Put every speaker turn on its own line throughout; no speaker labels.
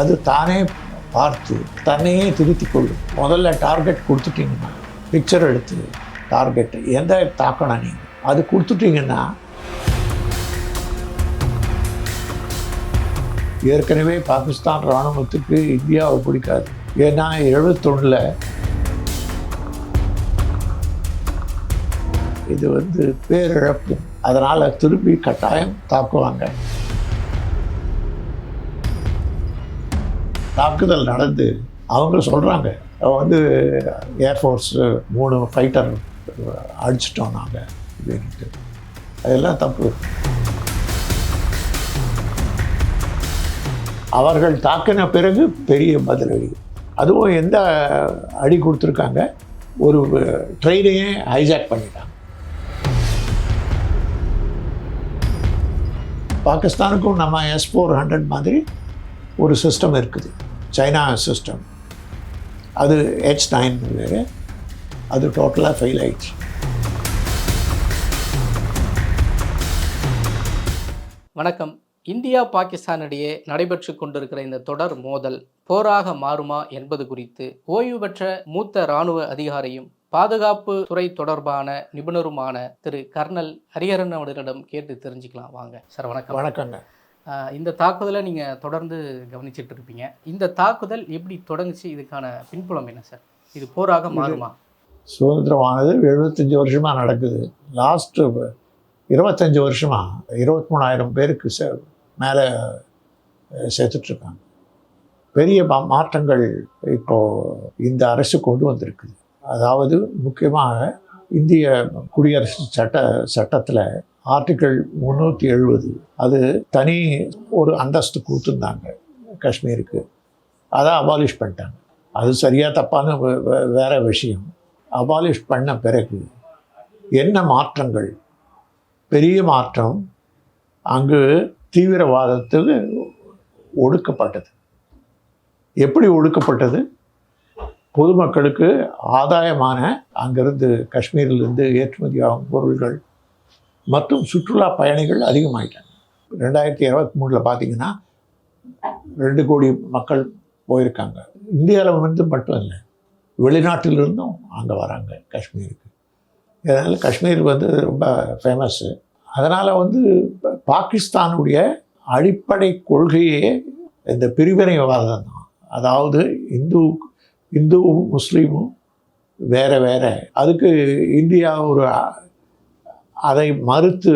அது தானே பார்த்து தன்னையே திருத்தி கொள்ளும். முதல்ல டார்கெட் கொடுத்துட்டீங்கன்னா பிக்சர் எடுத்து டார்கெட் எந்த தாக்கணும் நீங்கள் அது கொடுத்துட்டீங்கன்னா ஏற்கனவே பாகிஸ்தான் இராணுவத்துக்கு இந்தியாவை பிடிக்காது. ஏன்னா எழுபத்தொன்னில் இது வந்து பேரிழப்பு. அதனால் திருப்பி கட்டாயம் தாக்குவாங்க. தாக்குதல் நடந்து அவங்க சொல்கிறாங்க வந்து ஏர்ஃபோர்ஸு மூணு ஃபைட்டர் அடிச்சிட்டோம் நாங்கள் அப்படின்ட்டு. அதெல்லாம் தப்பு. அவர்கள் தாக்கின பிறகு பெரிய பதிலடி அதுவும் எந்த அடி கொடுத்துருக்காங்க? ஒரு ட்ரெயினையே ஹைஜாக் பண்ணிட்டாங்க. பாகிஸ்தானுக்கும் நம்ம எஸ் ஃபோர் ஹண்ட்ரட் மாதிரி ஒரு சிஸ்டம் இருக்குது. சைனா சிஸ்டம் அது ஹெச் நைன் வேறு. அது டோட்டலாக ஃபெயில் ஆயிடுச்சு.
வணக்கம். இந்தியா பாகிஸ்தான் இடையே நடைபெற்று கொண்டிருக்கிற இந்த தொடர் மோதல் போராக மாறுமா என்பது குறித்து ஓய்வு பெற்ற மூத்த இராணுவ அதிகாரியும் பாதுகாப்பு துறை தொடர்பான நிபுணருமான திரு கர்னல் ஹரிஹரன் அவர்களிடம் கேட்டு தெரிஞ்சுக்கலாம். வாங்க. சார் வணக்கம்.
வணக்கங்க.
இந்த தாக்குதலை நீங்கள் தொடர்ந்து கவனிச்சிட்டு இருப்பீங்க. இந்த தாக்குதல் எப்படி தொடங்குச்சு? இதுக்கான பின்புலம் என்ன சார்? இது போராக மாறுமா?
சுதந்திரமானது எழுபத்தஞ்சி வருஷமாக நடக்குது. லாஸ்ட்டு இருபத்தஞ்சி வருஷமாக இருபத்தி மூணாயிரம் பேருக்கு சே மேலே சேர்த்துட்ருக்காங்க. பெரிய மா- மாற்றங்கள் இப்போது இந்த அரசு கொண்டு வந்திருக்குது. அதாவது முக்கியமாக இந்திய குடியரசு சட்ட சட்டத்தில் ஆர்டிக்கிள் முந்நூற்றி எழுபது. அது தனி ஒரு அந்தஸ்து கொடுத்துருந்தாங்க காஷ்மீருக்கு. அதை அபாலிஷ் பண்ணிட்டாங்க. அது சரியாக தப்பான வே- வே- வேற விஷயம். அபாலிஷ் பண்ண பிறகு என்ன மாற்றங்கள்? பெரிய மாற்றம் அங்கு தீவிரவாதத்துக்கு ஒடுக்கப்பட்டது. எப்படி ஒடுக்கப்பட்டது? பொதுமக்களுக்கு ஆதாயமான அங்கிருந்து காஷ்மீரிலிருந்து ஏற்றுமதி ஆகும் பொருள்கள் மற்றும் சுற்றுலா பயணிகள் அதிகமாகிட்டாங்க ரெண்டாயிரத்தி இருபத்தி மூணில் பார்த்தீங்கன்னா ரெண்டு கோடி மக்கள் போயிருக்காங்க. இந்தியாவில் வந்து மட்டும் இல்லை வெளிநாட்டிலிருந்தும் அங்கே வராங்க காஷ்மீருக்கு. இதனால் காஷ்மீர் வந்து ரொம்ப ஃபேமஸ்ஸு அதனால் வந்து பாகிஸ்தானுடைய அடிப்படை கொள்கையே இந்த பிரிவினைவாதம் தான். அதாவது இந்து இந்துவும் முஸ்லீமும் வேறு வேறு. அதுக்கு இந்தியா ஒரு அதை மறுத்து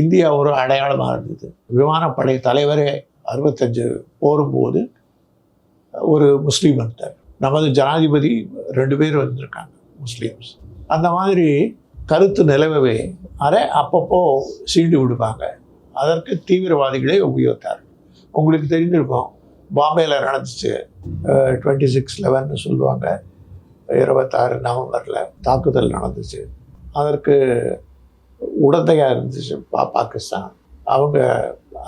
இந்தியா ஒரு அடையாளமாக இருந்தது. விமானப்படை தலைவரே அறுபத்தஞ்சு போரும்போது ஒரு முஸ்லீம் இருந்தார் நமது ஜனாதிபதி ரெண்டு பேர் வந்திருக்காங்க முஸ்லீம்ஸ். அந்த மாதிரி கருத்து நிலவவே அதை அப்பப்போ சீண்டு விடுவாங்க. அதற்கு தீவிரவாதிகளே உபயோகித்தார் உங்களுக்கு தெரிஞ்சிருக்கும் பாம்பேயில் நடந்துச்சு டுவெண்ட்டி சிக்ஸ் லெவன்னு சொல்லுவாங்க இருபத்தாறு நவம்பரில் தாக்குதல் நடந்துச்சு. அதற்கு உடந்தையாக இருந்துச்சு பா பாகிஸ்தான். அவங்க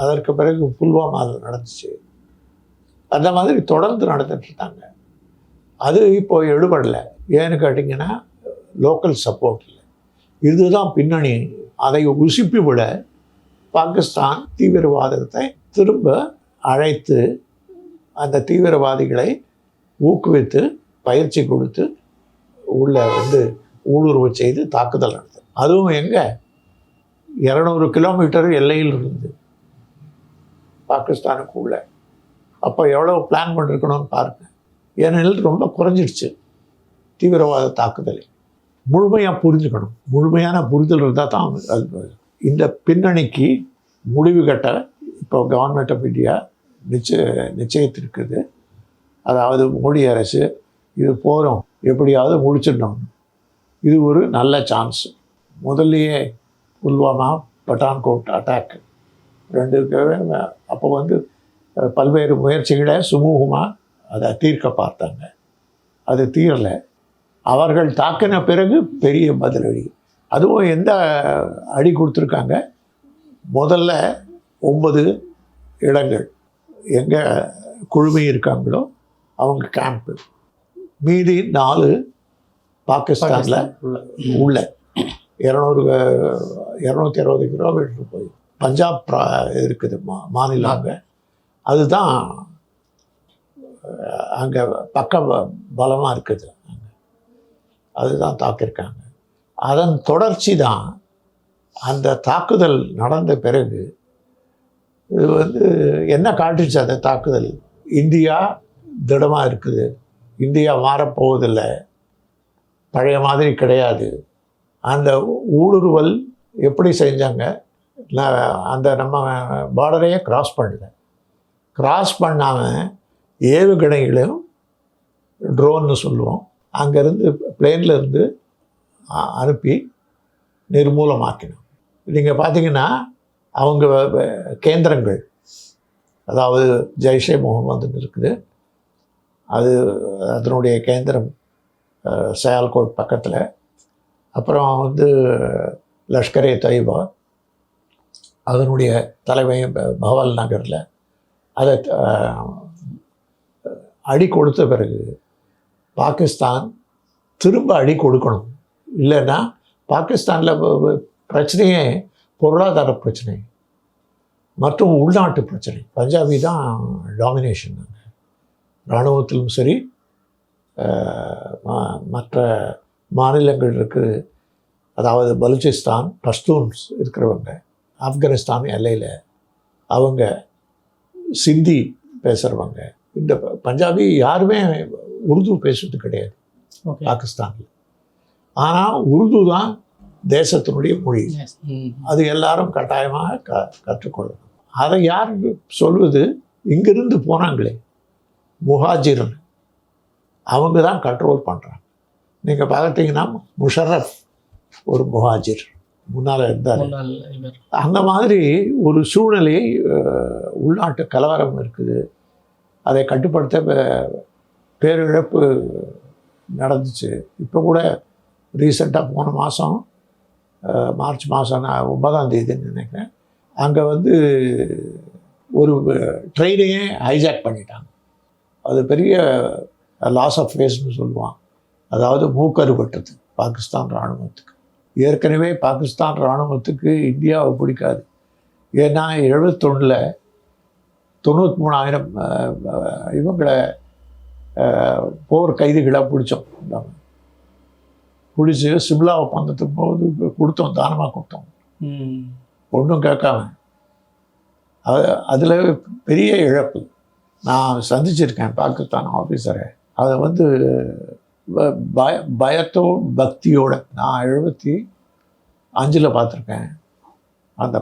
அதற்கு பிறகு புல்வாமாவில் நடந்துச்சு. அந்த மாதிரி தொடர்ந்து நடந்துட்டு இருந்தாங்க அது இப்போ எடுபடலை ஏன்னு கேட்டிங்கன்னா லோக்கல் சப்போர்ட் இல்லை. இதுதான் பின்னணி. அதை உசுப்பி விட பாகிஸ்தான் தீவிரவாதத்தை திரும்ப அழைத்து அந்த தீவிரவாதிகளை ஊக்குவித்து பயிற்சி கொடுத்து உள்ள வந்து ஊடுருவ செய்து தாக்குதல் நடந்தது அதுவும் எங்கே? இரநூறு கிலோமீட்டர் எல்லையில் இருந்து பாகிஸ்தானுக்கு உள்ள அப்போ எவ்வளோ பிளான் பண்ணிருக்கணும்னு பாருங்க. ஏனெனில் ரொம்ப குறைஞ்சிடுச்சு தீவிரவாத தாக்குதல் முழுமையாக புரிஞ்சுக்கணும். முழுமையான புரிதல் இருந்தால் தான் அது இந்த பின்னணிக்கு முடிவு கட்ட இப்போ கவர்மெண்ட் ஆஃப் இந்தியா நிச்சய நிச்சயத்திருக்குது அதாவது மோடி அரசு இது போகிறோம் எப்படியாவது முடிச்சிடணும். இது ஒரு நல்ல சான்ஸ் முதல்லையே புல்வாமா பட்டான்கோட் அட்டாக் ரெண்டுக்கவே அப்போ வந்து பல்வேறு முயற்சிகளை சுமூகமாக அதை தீர்க்க பார்த்தாங்க. அது தீரலை. அவர்கள் தாக்கின பிறகு பெரிய பதிலடி. அதுவும் எந்த அடி கொடுத்துருக்காங்க? முதல்ல ஒன்பது இடங்கள். எங்கே குழுமி இருக்காங்களோ அவங்க கேம்ப்பு மீதி நாலு பாகிஸ்தானில்
உள்ள.
உள்ள. இரநூறு இரநூத்தி அறுபது கிலோமீட்டர் போய். பஞ்சாப் ப்ரா இருக்குது மா மாநிலம் அங்கே அதுதான் அங்கே பக்க பலமாக இருக்குது. அங்கே அதுதான் தாக்கியிருக்காங்க. அதன் தொடர்ச்சி தான் அந்த தாக்குதல் நடந்த பிறகு இது வந்து என்ன காட்டுச்சு அந்த தாக்குதல்? இந்தியா திடமாக இருக்குது. இந்தியா மாறப்போவதில்லை. பழைய மாதிரி கிடையாது. அந்த ஊடுருவல் எப்படி செஞ்சாங்க? நான் அந்த நம்ம பார்டரையே கிராஸ் பண்ணல. கிராஸ் பண்ணாமல் ஏவுகணைகளையும் ட்ரோன்னு சொல்லுவோம். அங்கேருந்து பிளேன்லேருந்து அ- அனுப்பி நிர்மூலமாக்கினோம். நீங்கள் பார்த்தீங்கன்னா அவங்க கேந்திரங்கள் அதாவது ஜெய்ஷே முகமதுன்னு இருக்குது. அது அதனுடைய கேந்திரம் சயால்கோட் பக்கத்தில் அப்புறம் வந்து லஷ்கரே தொய்பா அதனுடைய தலைமை பவால் நகரில் அதை அடி கொடுத்த பிறகு பாகிஸ்தான் திரும்ப அடி கொடுக்கணும். இல்லைன்னா பாகிஸ்தானில் பிரச்சனையே பொருளாதார பிரச்சனை மற்றும் உள்நாட்டு பிரச்சனை. பஞ்சாபி தான் டாமினேஷன் அங்கே இராணுவத்திலும் சரி ம- மற்ற மாநிலங்கள் இருக்குது அதாவது பலுச்சிஸ்தான் பஷ்தூன்ஸ் இருக்கிறவங்க ஆப்கானிஸ்தான் எல்லையில் அவங்க சிந்தி பேசுகிறவங்க இந்த பஞ்சாபி யாருமே உருது பேசுறது கிடையாது
ஓகே.
பாகிஸ்தானில். ஆனால் உருது தான் தேசத்தினுடைய மொழி. அது எல்லாரும் கட்டாயமாக க கற்றுக்கொள்ளணும். அதை யார் சொல்வது? இங்கிருந்து போனாங்களே முஹாஜிர் அவங்க தான் கண்ட்ரோல் பண்ணுறாங்க நீங்கள் பார்த்தீங்கன்னா முஷரஃப் ஒரு முஹாஜிர். முன்னால் இருந்தார். அந்த மாதிரி ஒரு சூழ்நிலை உள்நாட்டு கலவரம் இருக்குது. அதை கட்டுப்படுத்த பேரிழப்பு நடந்துச்சு. இப்போ கூட ரீசெண்டாக போன மாதம் மார்ச் மாதம் நான் ஒன்பதாம் தேதின்னு நினைக்கிறேன். அங்கே வந்து ஒரு ட்ரெயினையே ஹைஜாக் பண்ணிட்டாங்க. அது பெரிய லாஸ் ஆஃப் ஃபேஸ்னு சொல்லுவான் அதாவது மூக்கறுபட்டது பாகிஸ்தான் இராணுவத்துக்கு. ஏற்கனவே பாகிஸ்தான் இராணுவத்துக்கு இந்தியாவை பிடிக்காது ஏன்னா எழுபத்தொன்னில் தொண்ணூற்றி மூணாயிரம் இவங்களை போர் கைதிகளாக பிடிச்சோம். நம்ம பிடிச்சி சிம்லா ஒப்பந்தத்துக்கு போது கொடுத்தோம் தானமாக கொடுத்தோம். ஒன்றும் கேட்காம. அது அதில் பெரிய இழப்பு. நான் சந்திச்சிருக்கேன் பாகிஸ்தான் ஆஃபீஸரை அதை வந்து பய பயத்தோ பக்தியோட நான் எழுபத்தி அஞ்சில் பார்த்துருக்கேன். அந்த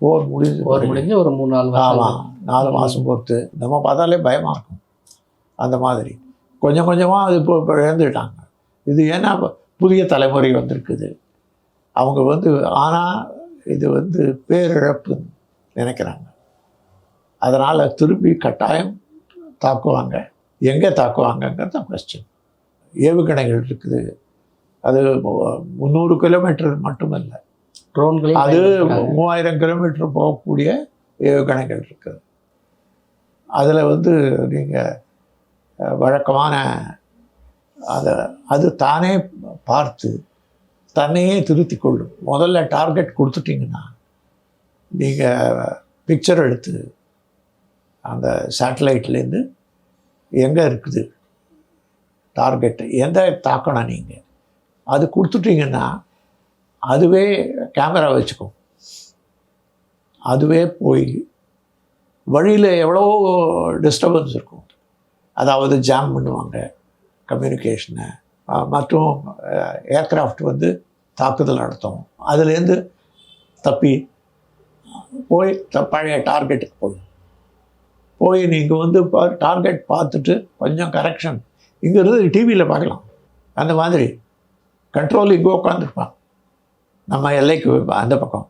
போர் முடிஞ்சு
போர் முடிஞ்சு ஒரு மூணு நாலு
ஆமாம் நாலு மாதம் பொறுத்து. நம்ம பார்த்தாலே பயமாக இருக்கும். அந்த மாதிரி. கொஞ்சம் கொஞ்சமாக அது இப்போ இப்போ இழந்துட்டாங்க. இது ஏன்னா இப்ப புதிய தலைமுறை வந்திருக்குது. அவங்க வந்து ஆனால் இது வந்து பேரிழப்புன்னு நினைக்கிறாங்க. அதனால் திருப்பி கட்டாயம் தாக்குவாங்க. எங்கே தாக்குவாங்கங்கிறது கொஸ்டின் ஏவுகணைகள் இருக்குது. அது முந்நூறு கிலோமீட்டர் மட்டுமல்ல.
ட்ரோன்களையும்
அது. மூவாயிரம் கிலோமீட்டர் போகக்கூடிய ஏவுகணைகள் இருக்குது. அதில் வந்து நீங்கள் வழக்கமான அதை அது தானே பார்த்து தன்னையே திருத்தி கொள்ளும். முதல்ல டார்கெட் கொடுத்துட்டிங்கன்னா நீங்கள் பிக்சர் எடுத்து அந்த சேட்டலைட்லேருந்து எங்கே இருக்குது? டார்கெட்டு எந்த தாக்கணும் நீங்கள் அது கொடுத்துட்டீங்கன்னா அதுவே கேமரா வச்சுக்கும். அதுவே போய் வழியில் எவ்வளோ டிஸ்டர்பன்ஸ் இருக்கும். அதாவது ஜாம் பண்ணுவாங்க கம்யூனிகேஷனை மற்றும் ஏர்க்ராஃப்ட் வந்து தாக்குதல் நடத்தும். அதுலேருந்து தப்பி போய் த- பழைய டார்கெட்டுக்கு போகும் போய் நீங்கள் வந்து டார்கெட் பார்த்துட்டு கொஞ்சம் கரெக்ஷன் இங்கேருந்து டிவியில் பார்க்கலாம். அந்த மாதிரி. கண்ட்ரோல் இங்கே உட்காந்துருப்பான் நம்ம எல்லைக்கு அந்த பக்கம்.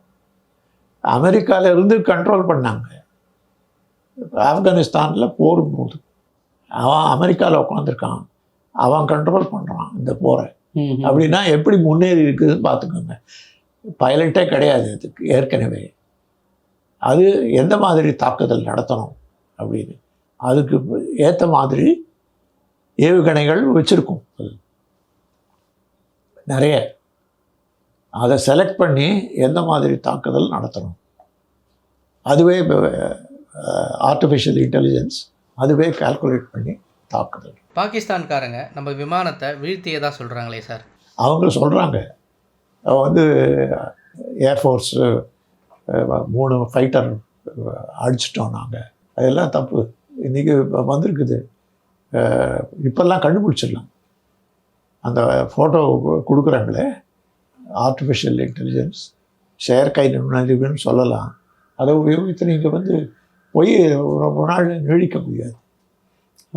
அமெரிக்கால இருந்து கண்ட்ரோல் பண்ணாங்க. ஆப்கானிஸ்தானில் போர் போது அவன் அமெரிக்காவில் உட்காந்துருக்கான் அவன் கண்ட்ரோல் பண்ணுறான் இந்த போரை. அப்படின்னா எப்படி முன்னேறி இருக்குதுன்னு பார்த்துக்கோங்க. பைலட்டே கிடையாது அதுக்கு ஏற்கனவே. அது எந்த மாதிரி தாக்குதல் நடத்தணும் அப்படின்னு. அதுக்கு ஏற்ற மாதிரி ஏவுகணைகள் வச்சுருக்கும். நிறைய. அதை செலக்ட் பண்ணி எந்த மாதிரி தாக்குதல் நடத்தணும். அதுவே ஆர்டிஃபிஷியல் இன்டெலிஜென்ஸ் அதுவே கால்குலேட் பண்ணி தாக்குதல்.
பாகிஸ்தான்காரங்க நம்ம விமானத்தை வீழ்த்தியதா சொல்றாங்களே சார்.
அவங்க சொல்கிறாங்க வந்து ஏர்ஃபோர்ஸு மூணு ஃபைட்டர் அடிச்சிட்டோம் நாங்கள் அதெல்லாம் தப்பு. இன்றைக்கி வந்திருக்குது. இப்பெல்லாம் கண்டுபிடிச்சிடலாம். அந்த ஃபோட்டோ கொடுக்குறாங்களே ஆர்டிஃபிஷியல் இன்டெலிஜென்ஸ் செயற்கை நுண்ணறிவுன்னு சொல்லலாம். அதை உபயோகித்து நீங்கள் வந்து போய் ரொம்ப நாள் நீடிக்க முடியாது.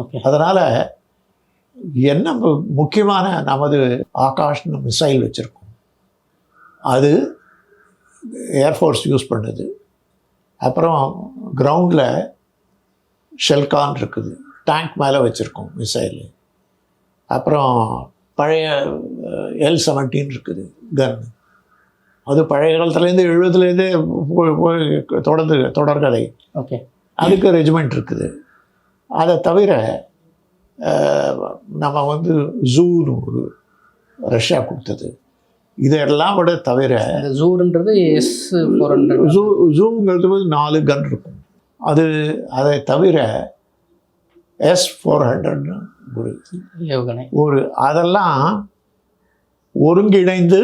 ஓகே
அதனால் என்ன முக்கியமான நமது ஆகாஷ்னு மிசைல் வச்சுருக்கோம். அது ஏர்ஃபோர்ஸ் யூஸ் பண்ணுது. அப்புறம் கிரவுண்டில் ஷெல்கான் இருக்குது. டேங்க் மேலே வச்சுருக்கோம் மிசைல் அப்புறம் பழைய எல் செவன்டீன் இருக்குது கன் அது பழைய காலத்துலேருந்து எழுபதுலேருந்தே தொடர்ந்து தொடர்கதை.
ஓகே
அதுக்கு ரெஜிமெண்ட் இருக்குது. அதை தவிர நம்ம வந்து ஜூன்னு ஒரு ரஷ்யா கொடுத்தது. இதெல்லாம் விட தவிர
இந்த ஜூருன்றது எஸ் ஃபோர் ஹண்ட்ரட்
ஜூ ஜூங்கிறது வந்து நாலு கன் இருக்கும். அது அதை தவிர எஸ் ஃபோர் ஹண்ட்ரட்னு ஒரு
ஏவுகணை
ஒரு அதெல்லாம் ஒருங்கிணைந்து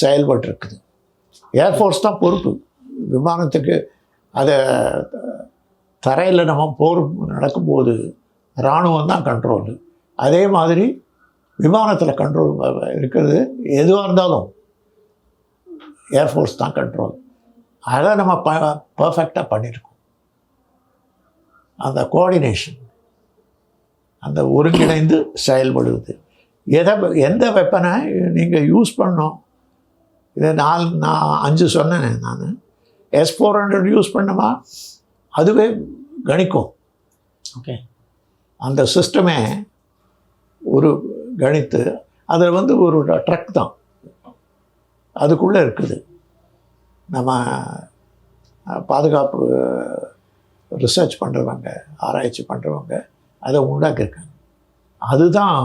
செயல்பட்டிருக்குது. ஏர்ஃபோர்ஸ் தான் பொறுப்பு. விமானத்துக்கு அதை தரையில் நம்ம போர் நடக்கும்போது இராணுவம் தான் கண்ட்ரோலு அதே மாதிரி விமானத்தில் கண்ட்ரோல் இருக்கிறது எதுவாக இருந்தாலும் ஏர்ஃபோர்ஸ் தான் கண்ட்ரோல் அதை நம்ம ப பர்ஃபெக்டாக பண்ணியிருக்கோம் அந்த கோஆர்டினேஷன் அந்த ஒருங்கிணைந்து செயல்படுவது. எதை எந்த வெப்பனை நீங்கள் யூஸ் பண்ணோம் இதை நாலு நான் அஞ்சு சொன்னேன் நான். எஸ் ஃபோர் ஹண்ட்ரட் யூஸ் பண்ணமா? அதுவே கணிக்கும்.
ஓகே
அந்த சிஸ்டமே ஒரு கணித்து அதில் வந்து ஒரு ட்ரக் தான். அதுக்குள்ளே இருக்குது. நம்ம பாதுகாப்பு ரிசர்ச் பண்ணுறவங்க ஆராய்ச்சி பண்ணுறவங்க அதை உண்டாக்கியிருக்காங்க அதுதான்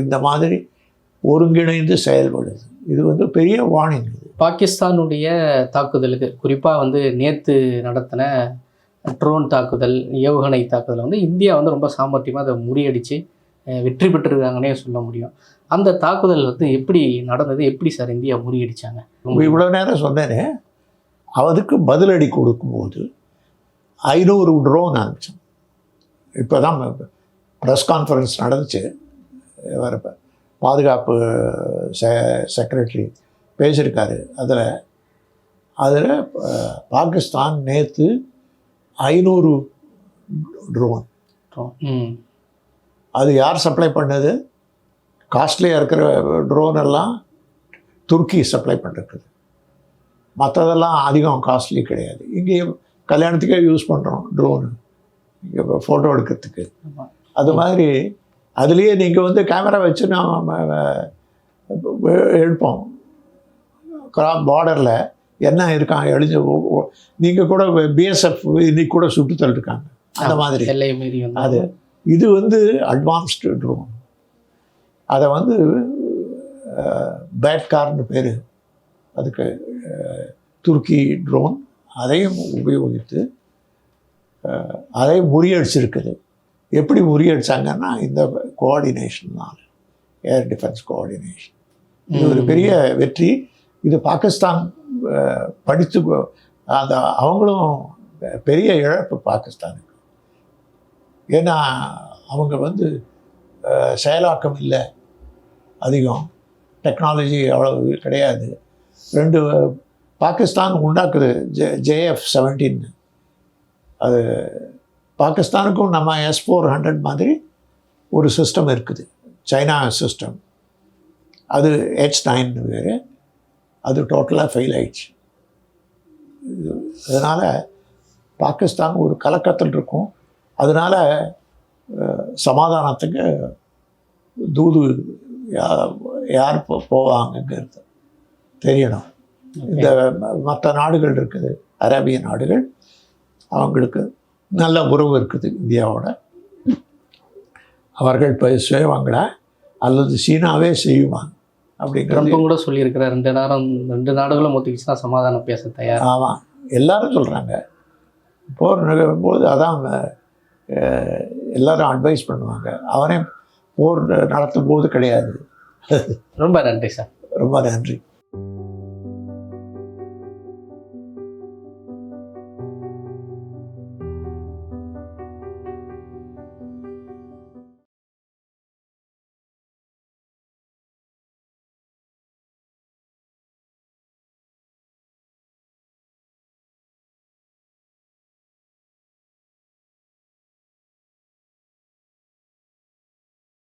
இந்த மாதிரி ஒருங்கிணைந்து செயல்படுது. இது வந்து பெரிய வார்னிங் இது.
பாகிஸ்தானுடைய தாக்குதலுக்கு குறிப்பாக வந்து நேற்று நடத்தின ட்ரோன் தாக்குதல் ஏவுகணை தாக்குதல் வந்து இந்தியா வந்து ரொம்ப சாமர்த்தியமாக அதை முறியடித்து வெற்றி பெற்றிருக்காங்கன்னே சொல்ல முடியும். அந்த தாக்குதல் வந்து எப்படி நடந்தது எப்படி சார் இந்தியா முறியடிச்சாங்க?
இவ்வளோ நேரம் சொன்னேனே அதுக்கு பதிலடி கொடுக்கும்போது ஐநூறு ட்ரோன் அனுப்பிச்சோம் இப்போ தான் ப்ரெஸ் கான்ஃபரன்ஸ் நடந்துச்சு. இவர் பாதுகாப்பு செ செக்ரட்டரி பேசியிருக்காரு. அதில் அதில் பாகிஸ்தான் நேற்று ஐநூறு ட்ரோன் அது யார் சப்ளை பண்ணது? காஸ்ட்லியாக இருக்கிற ட்ரோன் எல்லாம் துருக்கி சப்ளை பண்ணிருக்குது மற்றதெல்லாம் அதிகம் காஸ்ட்லி கிடையாது. இங்கே கல்யாணத்துக்கே யூஸ் பண்ணுறோம் ட்ரோனு இங்கே ஃபோட்டோ எடுக்கிறதுக்கு. அது மாதிரி அதுலேயே நீங்கள் வந்து கேமரா வச்சு நாம் எடுப்போம் கிரா பார்டரில் என்ன இருக்கான் எழுதி நீங்கள் கூட பிஎஸ்எஃப் இன்னைக்கு கூட சுட்டுத்தல் இருக்காங்க அந்த மாதிரி. அது இது வந்து அட்வான்ஸ்டு ட்ரோன் அதை வந்து பேட்கார்னு பேர். அதுக்கு துருக்கி ட்ரோன் அதையும் உபயோகித்து அதை முறியடிச்சிருக்குது. எப்படி முறியடிச்சாங்கன்னா இந்த கோஆர்டினேஷன்னால ஏர் டிஃபென்ஸ் கோஆர்டினேஷன் இது ஒரு பெரிய வெற்றி. இது பாகிஸ்தான் படித்து அந்த அவங்களும் பெரிய இழப்பு பாகிஸ்தானுக்கு. ஏன்னா அவங்க வந்து செயலாக்கம் இல்லை. அதிகம். டெக்னாலஜி அவ்வளவு கிடையாது. ரெண்டு பாகிஸ்தான் உண்டாக்குது. ஜே ஜேஎஃப் செவன்டீன் அது பாகிஸ்தானுக்கும் நம்ம எஸ் ஃபோர் ஹண்ட்ரட் மாதிரி ஒரு சிஸ்டம் இருக்குது. சைனா சிஸ்டம் அது ஹெச் நைன் வேறு. அது டோட்டலாக ஃபெயில் ஆயிடுச்சு. அதனால் பாகிஸ்தான் ஒரு கலக்கத்தில் இருக்கும். அதனால் சமாதானத்துக்கு தூது யா- யார் போ போவாங்கங்கிறது. தெரியணும். இந்த மற்ற நாடுகள் இருக்குது அரேபிய நாடுகள் அவங்களுக்கு நல்ல உறவு இருக்குது இந்தியாவோட. அவர்கள் இப்போ செய்வாங்களா அல்லது சீனாவே செய்யுமா அப்படிங்கிறது
ட்ரம்ப்பும் கூட சொல்லியிருக்கிறார் ரெண்டு நேரம் ரெண்டு நாடுகளும் ஒத்துக்கிச்சு தான் சமாதானம் பேச தயார்.
ஆமாம் எல்லாரும் சொல்கிறாங்க போர் நிகழும்போது அதான் எல்லாரும் அட்வைஸ் பண்ணுவாங்க. அவனே போர் நடத்தும் போது கிடையாது.
ரொம்ப நன்றி சார்.
ரொம்ப நன்றி.